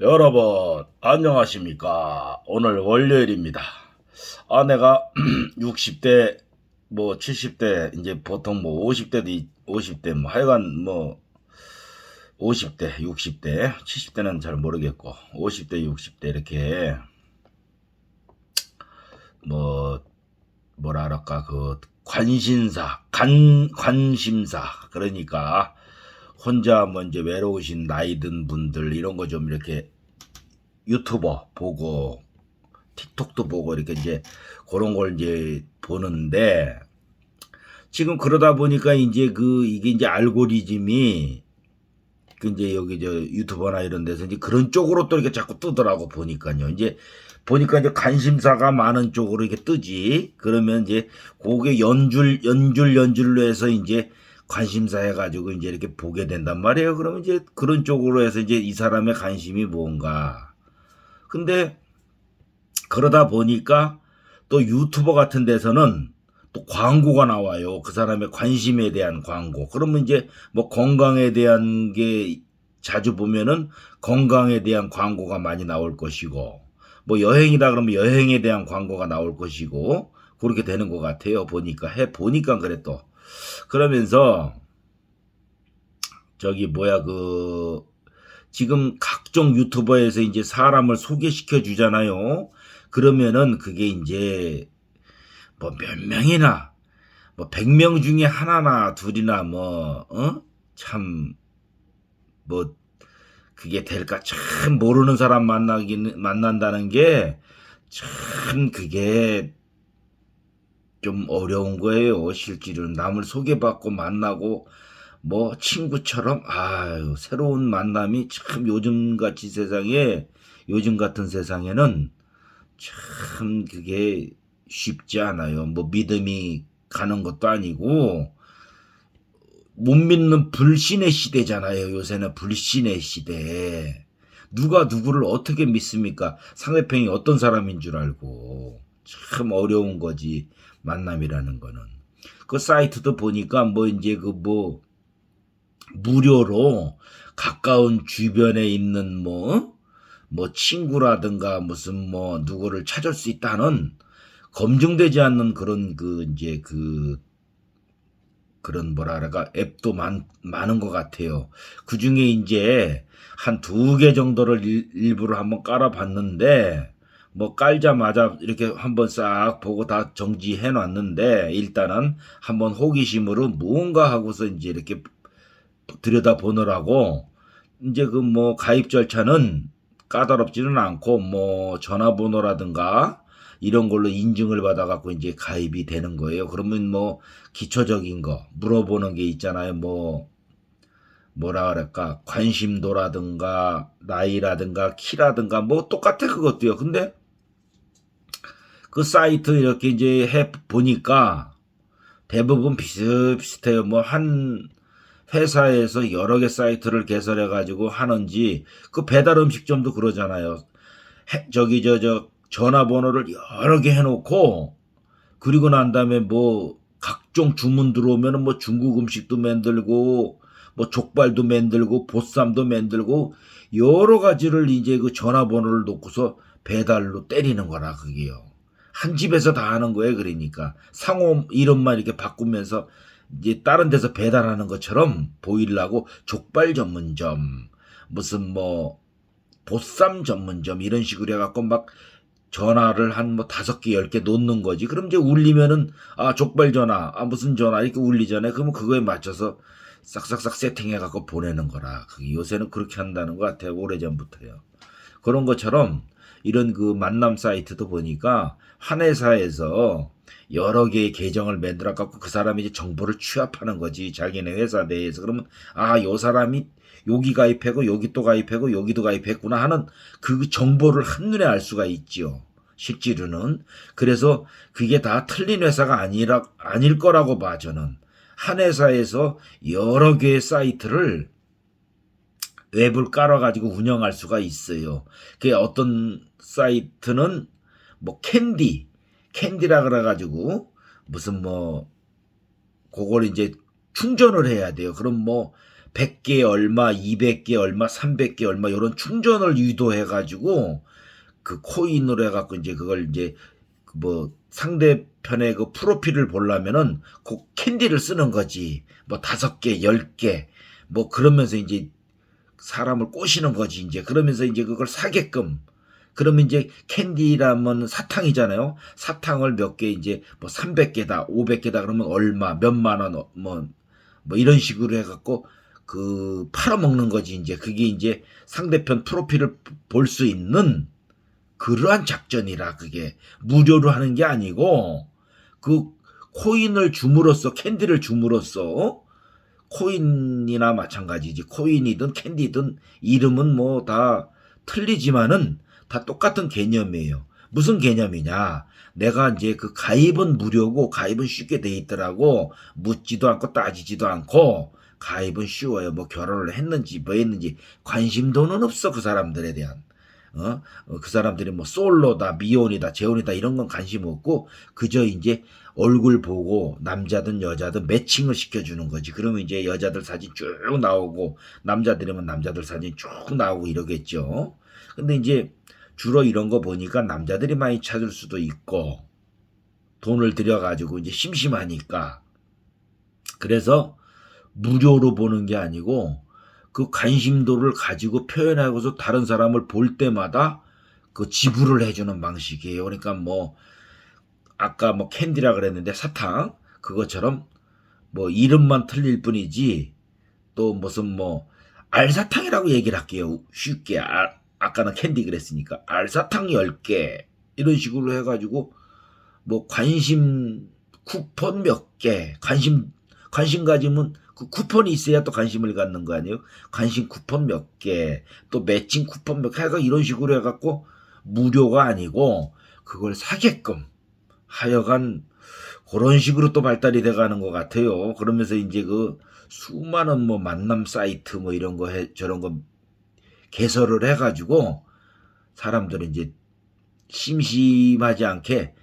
여러분 안녕하십니까? 오늘 월요일입니다. 아 내가 60대 뭐 70대 이제 보통 뭐 50대도 50대 뭐 하여간 뭐 50대 60대 70대는 잘 모르겠고 50대 60대 이렇게 뭐 뭐라 할까? 그 관심사 간 관심사. 그러니까 혼자 뭐 이제 외로우신 나이 든 분들 이런 거 좀 이렇게 유튜버 보고 틱톡도 보고 이렇게 이제 그런 걸 이제 보는데 지금 그러다 보니까 이제 그 이게 이제 알고리즘이 그 이제 여기 저 유튜버나 이런 데서 이제 그런 쪽으로 또 이렇게 자꾸 뜨더라고 보니까요. 이제 보니까 이제 관심사가 많은 쪽으로 이렇게 뜨지. 그러면 이제 그게 연줄 연줄 연줄로 해서 이제 관심사 해가지고 이제 이렇게 보게 된단 말이에요. 그러면 이제 그런 쪽으로 해서 이제 이 사람의 관심이 뭔가. 근데 그러다 보니까 또 유튜버 같은 데서는 또 광고가 나와요. 그 사람의 관심에 대한 광고. 그러면 이제 뭐 건강에 대한 게 자주 보면은 건강에 대한 광고가 많이 나올 것이고 뭐 여행이다 그러면 여행에 대한 광고가 나올 것이고 그렇게 되는 것 같아요. 보니까 해 보니까 그래 또 그러면서 저기 뭐야 그 지금 각종 유튜버에서 이제 사람을 소개시켜 주잖아요. 그러면은 그게 이제 뭐 몇 명이나 뭐 100명 중에 하나나 둘이나 뭐 어? 참 뭐 그게 될까 참 모르는 사람 만나긴 만난다는 게 참 그게 좀 어려운 거예요. 실제로는 남을 소개받고 만나고 뭐 친구처럼 아유 새로운 만남이 참 요즘 같이 세상에 요즘 같은 세상에는 참 그게 쉽지 않아요. 뭐 믿음이 가는 것도 아니고 못 믿는 불신의 시대잖아요. 요새는 불신의 시대. 누가 누구를 어떻게 믿습니까? 상대편이 어떤 사람인 줄 알고 참 어려운 거지 만남이라는 거는. 그 사이트도 보니까 뭐 이제 그 뭐 무료로 가까운 주변에 있는 뭐, 뭐 친구라든가 무슨 뭐 누구를 찾을 수 있다는 검증되지 않는 그런 그 이제 그 그런 그럴까 앱도 많, 많은 것 같아요. 그 중에 이제 한 두 개 정도를 일, 일부러 한번 깔아봤는데 뭐 깔자마자 이렇게 한번 싹 보고 다 정지해 놨는데 일단은 한번 호기심으로 무언가 하고서 이제 이렇게 들여다 보느라고 이제 그 뭐 가입 절차는 까다롭지는 않고 뭐 전화번호라든가 이런 걸로 인증을 받아갖고 이제 가입이 되는 거예요. 그러면 뭐 기초적인 거 물어보는 게 있잖아요. 뭐 뭐라 그럴까 관심도라든가 나이라든가 키라든가 뭐 똑같아 그것도요. 근데 그 사이트 이렇게 이제 해 보니까 대부분 비슷비슷해요. 뭐 한 회사에서 여러 개 사이트를 개설해 가지고 하는지 그 배달 음식점도 그러잖아요. 해- 저기 저저 전화번호를 여러 개 해놓고 그리고 난 다음에 뭐 각종 주문 들어오면은 뭐 중국 음식도 만들고 뭐 족발도 만들고 보쌈도 만들고 여러 가지를 이제 그 전화번호를 놓고서 배달로 때리는 거라 그게요. 한 집에서 다 하는 거예요. 그러니까 상호 이름만 이렇게 바꾸면서 이제 다른 데서 배달하는 것처럼 보이려고 족발 전문점 무슨 뭐 보쌈 전문점 이런 식으로 해갖고 막 전화를 한 뭐 다섯 개, 열 개 놓는 거지. 그럼 이제 울리면은, 아, 족발 전화, 아, 무슨 전화, 이렇게 울리잖아요. 그러면 그거에 맞춰서 싹싹싹 세팅해갖고 보내는 거라. 요새는 그렇게 한다는 것 같아요. 오래전부터요. 그런 것처럼 이런 그 만남 사이트도 보니까 한 회사에서 여러 개의 계정을 만들어 갖고 그 사람이 이제 정보를 취합하는 거지. 자기네 회사 내에서. 그러면, 아, 요 사람이 여기 가입하고 여기 또 가입하고 여기도 가입했구나 하는 그 정보를 한눈에 알 수가 있지요. 실제로는. 그래서 그게 다 틀린 회사가 아니라, 아닐 거라고 봐, 저는. 한 회사에서 여러 개의 사이트를 웹을 깔아가지고 운영할 수가 있어요. 그 어떤 사이트는 뭐 캔디, 캔디라 그래가지고 무슨 뭐 그걸 이제 충전을 해야 돼요. 그럼 뭐 100개 얼마, 200개 얼마, 300개 얼마 이런 충전을 유도해 가지고 그 코인으로 해 갖고 이제 그걸 이제 뭐 상대편의 그 프로필을 보려면은 그 캔디를 쓰는 거지. 뭐 다섯 개, 열 개. 뭐 그러면서 이제 사람을 꼬시는 거지 이제 그러면서 이제 그걸 사게끔 그러면 이제 캔디라면 사탕이잖아요. 사탕을 몇 개 이제 뭐 300개다, 500개다 그러면 얼마, 몇만 원, 뭐, 뭐 이런 식으로 해갖고 그 팔아먹는 거지 이제. 그게 이제 상대편 프로필을 볼 수 있는 그러한 작전이라 그게. 무료로 하는 게 아니고 그 코인을 줌으로써 캔디를 줌으로써 코인이나 마찬가지지. 코인이든 캔디든 이름은 뭐 다 틀리지만은 다 똑같은 개념이에요. 무슨 개념이냐? 내가 이제 그 가입은 무료고 가입은 쉽게 돼 있더라고 묻지도 않고 따지지도 않고 가입은 쉬워요. 뭐 결혼을 했는지 뭐 했는지 관심도는 없어 그 사람들에 대한. 어? 어, 그 사람들이 뭐 솔로다, 미혼이다, 재혼이다 이런 건 관심 없고 그저 이제 얼굴 보고 남자든 여자든 매칭을 시켜주는 거지. 그러면 이제 여자들 사진 쭉 나오고 남자들이면 남자들 사진 쭉 나오고 이러겠죠. 근데 이제 주로 이런 거 보니까 남자들이 많이 찾을 수도 있고 돈을 들여가지고 이제 심심하니까 그래서 무료로 보는 게 아니고 그 관심도를 가지고 표현하고서 다른 사람을 볼 때마다 그 지불을 해주는 방식이에요. 그러니까 뭐 아까 뭐 캔디라 그랬는데 사탕 그것처럼 뭐 이름만 틀릴 뿐이지 또 무슨 뭐 알사탕이라고 얘기를 할게요. 쉽게 알, 아까는 캔디 그랬으니까 알사탕 10개 이런 식으로 해가지고 뭐 관심 쿠폰 몇 개 관심 관심 가지면 그 쿠폰이 있어야 또 관심을 갖는 거 아니에요? 관심 쿠폰 몇 개, 또 매칭 쿠폰 몇 개, 해가 이런 식으로 해갖고 무료가 아니고 그걸 사게끔 하여간 그런 식으로 또 발달이 돼가는 것 같아요. 그러면서 이제 그 수많은 뭐 만남 사이트 뭐 이런 거 해, 저런 거 개설을 해가지고 사람들은 이제 심심하지 않게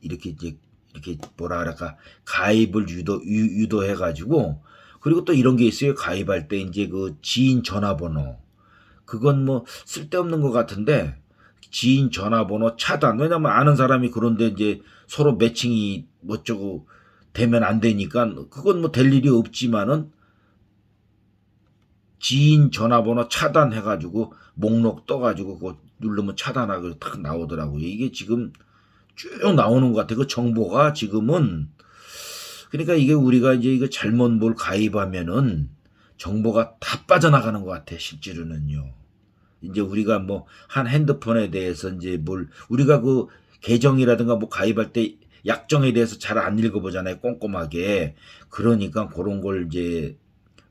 이렇게 이제 이렇게 뭐라 그럴까? 가입을 유도 유, 유도해 가지고 그리고 또 이런 게 있어요. 가입할 때 이제 그 지인 전화번호. 그건 뭐 쓸데없는 것 같은데 지인 전화번호 차단. 왜냐면 아는 사람이 그런데 이제 서로 매칭이 뭐저고 되면 안 되니까 그건 뭐 될 일이 없지만은 지인 전화번호 차단해 가지고 목록 떠 가지고 그거 누르면 차단하고 딱 나오더라고요 이게 지금 쭉 나오는 것 같아. 그 정보가 지금은 그러니까 이게 우리가 이제 이거 잘못 뭘 가입하면은 정보가 다 빠져나가는 것 같아. 실제로는요. 이제 우리가 뭐 한 핸드폰에 대해서 이제 뭘 우리가 그 계정이라든가 뭐 가입할 때 약정에 대해서 잘 안 읽어보잖아요. 꼼꼼하게. 그러니까 그런 걸 이제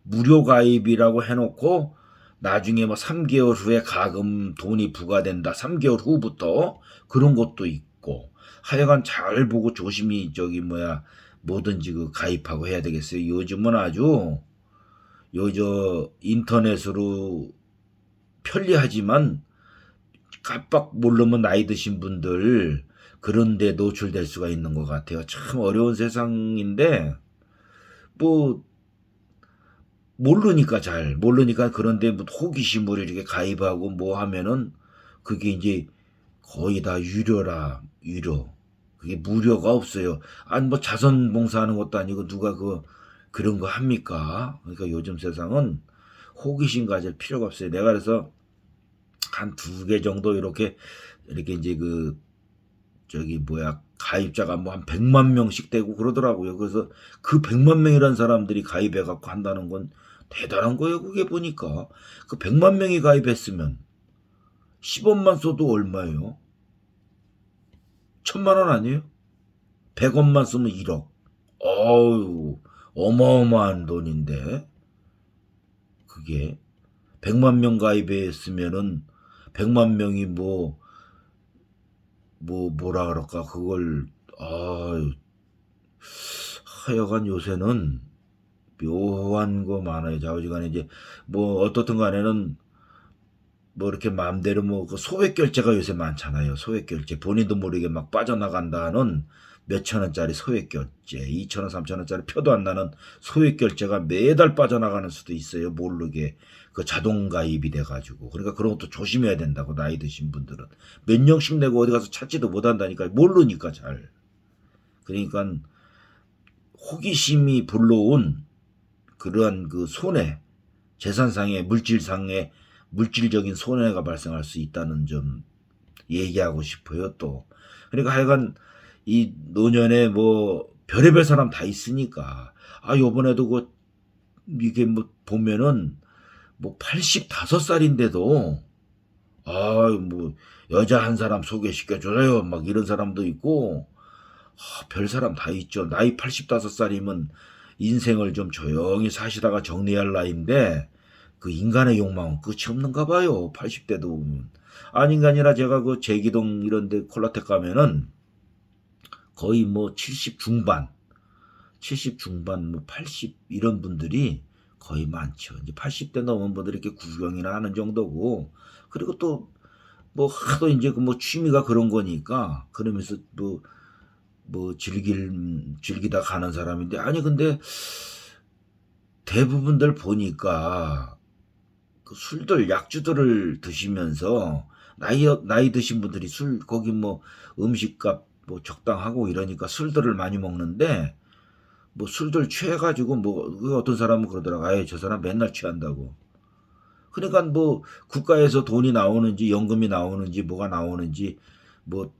무료 가입이라고 해놓고 나중에 뭐 3개월 후에 가금 돈이 부과된다. 3개월 후부터 그런 것도 있고 하여간 잘 보고 조심히 저기 뭐야 뭐든지 그 가입하고 해야 되겠어요. 요즘은 아주 요저 인터넷으로 편리하지만 깜빡 모르면 나이 드신 분들 그런데 노출될 수가 있는 것 같아요. 참 어려운 세상인데 뭐 모르니까 잘 모르니까 그런데 뭐 호기심으로 이렇게 가입하고 뭐 하면은 그게 이제 거의 다 유료라 유료 그게 무료가 없어요. 아니 뭐 자선 봉사하는 것도 아니고 누가 그 그런 거 합니까? 그러니까 요즘 세상은 호기심 가질 필요가 없어요. 내가 그래서 한 두 개 정도 이렇게 이렇게 이제 그 저기 뭐야 가입자가 뭐 한 100만 명씩 되고 그러더라고요. 그래서 그 100만 명이라는 사람들이 가입해 갖고 한다는 건 대단한 거예요. 그게 보니까 그 100만 명이 가입했으면 10원만 써도 얼마예요? 천만 원 아니에요? 100원만 쓰면 1억. 어유 어마어마한 돈인데. 그게 100만 명 가입했으면은 100만 명이 뭐, 뭐, 뭐라 그럴까, 그걸, 아유, 하여간 요새는 묘한 거 많아요. 좌우지간에 이제, 뭐, 어떻든 간에는 뭐 이렇게 마음대로 뭐그 소액 결제가 요새 많잖아요. 소액 결제 본인도 모르게 막 빠져나간다는 몇천 원짜리 소액 결제, 2천 원, 3천 원짜리 표도 안 나는 소액 결제가 매달 빠져나가는 수도 있어요. 모르게 그 자동 가입이 돼가지고 그러니까 그런 것도 조심해야 된다고 나이 드신 분들은 몇 년씩 내고 어디 가서 찾지도 못한다니까 모르니까 잘. 그러니까 호기심이 불러온 그러한 그 손해, 재산상의 물질상의 물질적인 손해가 발생할 수 있다는 점 얘기하고 싶어요. 또 그러니까 하여간 이 노년에 뭐 별의별 사람 다 있으니까. 아 요번에도 그 이게 뭐 보면은 뭐 85살인데도 아 뭐 여자 한 사람 소개시켜 줘요. 막 이런 사람도 있고. 아, 별 사람 다 있죠. 나이 85살이면 인생을 좀 조용히 사시다가 정리할 나이인데 그 인간의 욕망은 끝이 없는가 봐요. 80대도 보면. 아닌가 아니라 제가 그 제기동 이런 데 콜라텍 가면은 거의 뭐 70 중반, 70 중반, 뭐 80 이런 분들이 거의 많죠. 이제 80대 넘은 분들이 이렇게 구경이나 하는 정도고, 그리고 또 뭐 하도 이제 그 뭐 취미가 그런 거니까 그러면서 뭐 뭐 즐길 즐기다 가는 사람인데 아니 근데 대부분들 보니까 그 술들 약주들을 드시면서 나이 나이 드신 분들이 술 거기 뭐 음식값 뭐 적당하고 이러니까 술들을 많이 먹는데 뭐 술들 취해가지고 뭐그 어떤 사람은 그러더라고. 아예 저 사람 맨날 취한다고. 그러니까 뭐 국가에서 돈이 나오는지 연금이 나오는지 뭐가 나오는지 뭐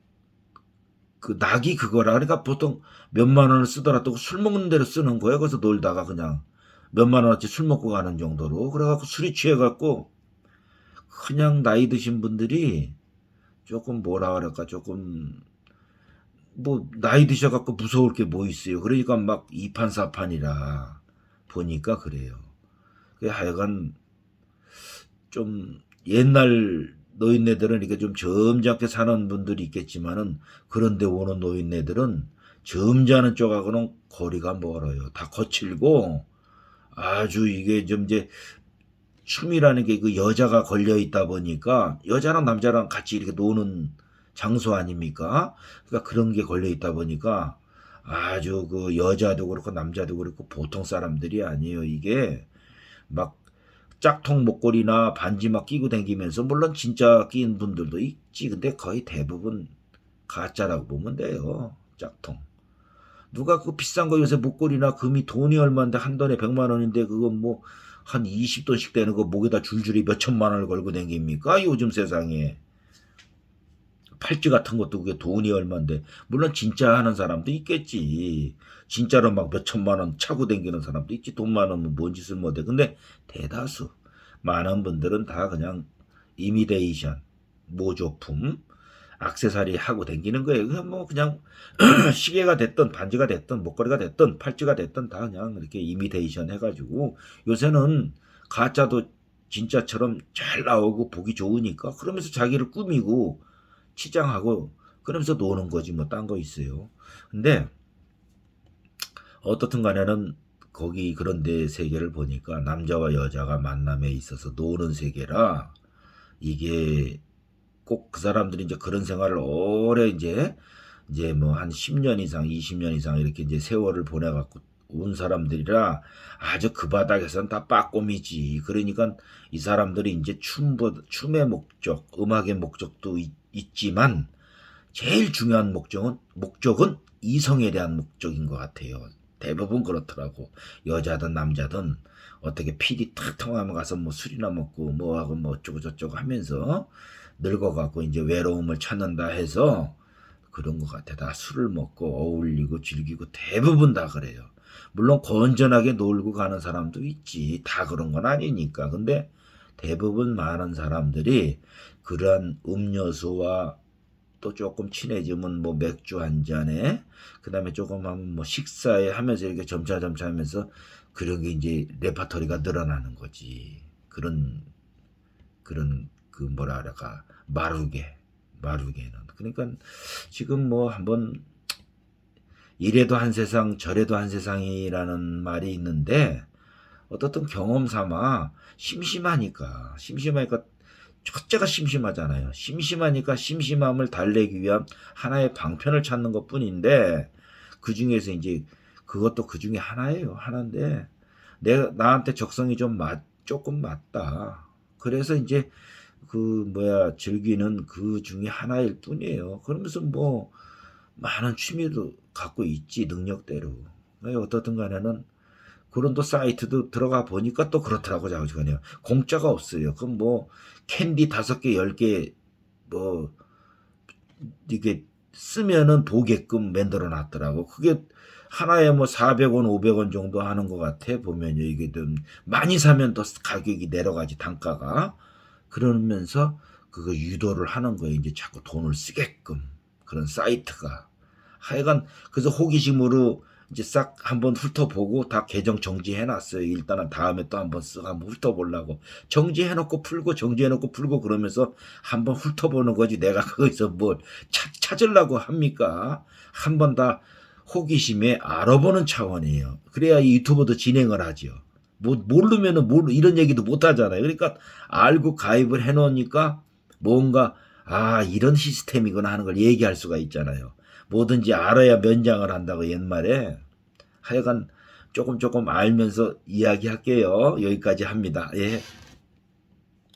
그 낙이 그거라. 그러니까 보통 몇만 원을 쓰더라도 술 먹는 대로 쓰는 거예요. 그래서 놀다가 그냥 몇만 원어치 술 먹고 가는 정도로. 그래갖고 술이 취해갖고 그냥 나이 드신 분들이 조금 뭐라 그럴까? 조금 뭐 나이 드셔갖고 무서울 게 뭐 있어요. 그러니까 막 이판사판이라 보니까 그래요. 그 하여간 좀 옛날 노인네들은 이렇게 좀 점잖게 사는 분들이 있겠지만은 그런데 오는 노인네들은 점잖은 쪽하고는 거리가 멀어요. 다 거칠고 아주 이게 좀 이제 춤이라는 게 그 여자가 걸려 있다 보니까 여자랑 남자랑 같이 이렇게 노는 장소 아닙니까? 그러니까 그런 게 걸려 있다 보니까 아주 그 여자도 그렇고 남자도 그렇고 보통 사람들이 아니에요. 이게 막 짝퉁 목걸이나 반지 막 끼고 다니면서 물론 진짜 끼는 분들도 있지. 근데 거의 대부분 가짜라고 보면 돼요. 짝퉁. 누가 그 비싼 거 요새 목걸이나 금이 돈이 얼마인데 한 돈에 100만 원인데 그건 뭐 한 20돈씩 되는 거 목에다 줄줄이 몇 천만 원을 걸고 다닙니까? 요즘 세상에. 팔찌 같은 것도 그게 돈이 얼마인데. 물론 진짜 하는 사람도 있겠지. 진짜로 막 몇 천만 원 차고 다니는 사람도 있지. 돈 많으면 뭔 짓을 못해. 근데 대다수 많은 분들은 다 그냥 이미데이션 모조품 악세사리 하고 다니는 거예요. 그냥 뭐 그냥 시계가 됐든 반지가 됐든 목걸이가 됐든 팔찌가 됐든 다 그냥 이렇게 이미데이션 해가지고 요새는 가짜도 진짜처럼 잘 나오고 보기 좋으니까 그러면서 자기를 꾸미고 치장하고 그러면서 노는 거지 뭐 딴 거 있어요. 근데 어떻든 간에는 거기 그런 데 세계를 보니까 남자와 여자가 만남에 있어서 노는 세계라 이게 꼭 그 사람들이 이제 그런 생활을 오래 이제 이제 뭐 한 10년 이상, 20년 이상 이렇게 이제 세월을 보내 갖고 온 사람들이라 아주 그 바닥에선 다 빠꼼이지. 그러니까 이 사람들이 이제 춤 춤의 목적, 음악의 목적도 있, 있지만 제일 중요한 목적은 목적은 이성에 대한 목적인 것 같아요. 대부분 그렇더라고. 여자든 남자든 어떻게 필이 탁 통하면 가서 뭐 술이나 먹고 뭐하고 뭐 어쩌고 저쩌고 하면서 늙어갖고 이제 외로움을 찾는다 해서 그런 것 같아. 다 술을 먹고 어울리고 즐기고 대부분 다 그래요. 물론 건전하게 놀고 가는 사람도 있지. 다 그런 건 아니니까. 근데 대부분 많은 사람들이 그러한 음료수와 또 조금 친해지면 뭐 맥주 한 잔에 그다음에 조금 하면 뭐 식사에 하면서 이렇게 점차 점차 하면서 그런 게 이제 레파토리가 늘어나는 거지. 그런 그런 그 뭐라 그럴까 마루게 마루게는 그러니까 지금 뭐 한번 이래도 한 세상 저래도 한 세상이라는 말이 있는데 어떻든 경험 삼아 심심하니까 심심하니까 첫째가 심심하잖아요. 심심하니까 심심함을 달래기 위한 하나의 방편을 찾는 것 뿐인데 그 중에서 이제 그것도 그 중에 하나예요. 하나인데 내가 나한테 적성이 좀 맞, 조금 맞다. 그래서 이제 그 뭐야 즐기는 그 중에 하나일 뿐이에요. 그러면서 뭐 많은 취미도 갖고 있지 능력대로. 왜 어떻든 간에는 그런 또 사이트도 들어가 보니까 또 그렇더라고 자그냥 공짜가 없어요. 그럼 뭐 캔디 다섯 개, 열 개 뭐 이게 쓰면은 보게끔 만들어 놨더라고. 그게 하나에 뭐 400원, 500원 정도 하는 것 같아. 보면요. 이게 좀 많이 사면 더 가격이 내려가지 단가가. 그러면서 그거 유도를 하는 거예요. 이제 자꾸 돈을 쓰게끔 그런 사이트가. 하여간 그래서 호기심으로 이제 싹 한번 훑어보고 다 계정 정지해놨어요. 일단은 다음에 또 한번 쓱 한번 훑어보려고 정지해놓고 풀고 정지해놓고 풀고 그러면서 한번 훑어보는 거지. 내가 거기서 뭘 찾, 찾으려고 합니까? 한번 다 호기심에 알아보는 차원이에요. 그래야 이 유튜버도 진행을 하죠. 뭐 모르면은 모르 이런 얘기도 못 하잖아요. 그러니까 알고 가입을 해놓으니까 뭔가 아 이런 시스템이구나 하는 걸 얘기할 수가 있잖아요. 뭐든지 알아야 면장을 한다고 옛말에 하여간 조금 조금 알면서 이야기할게요. 여기까지 합니다. 예.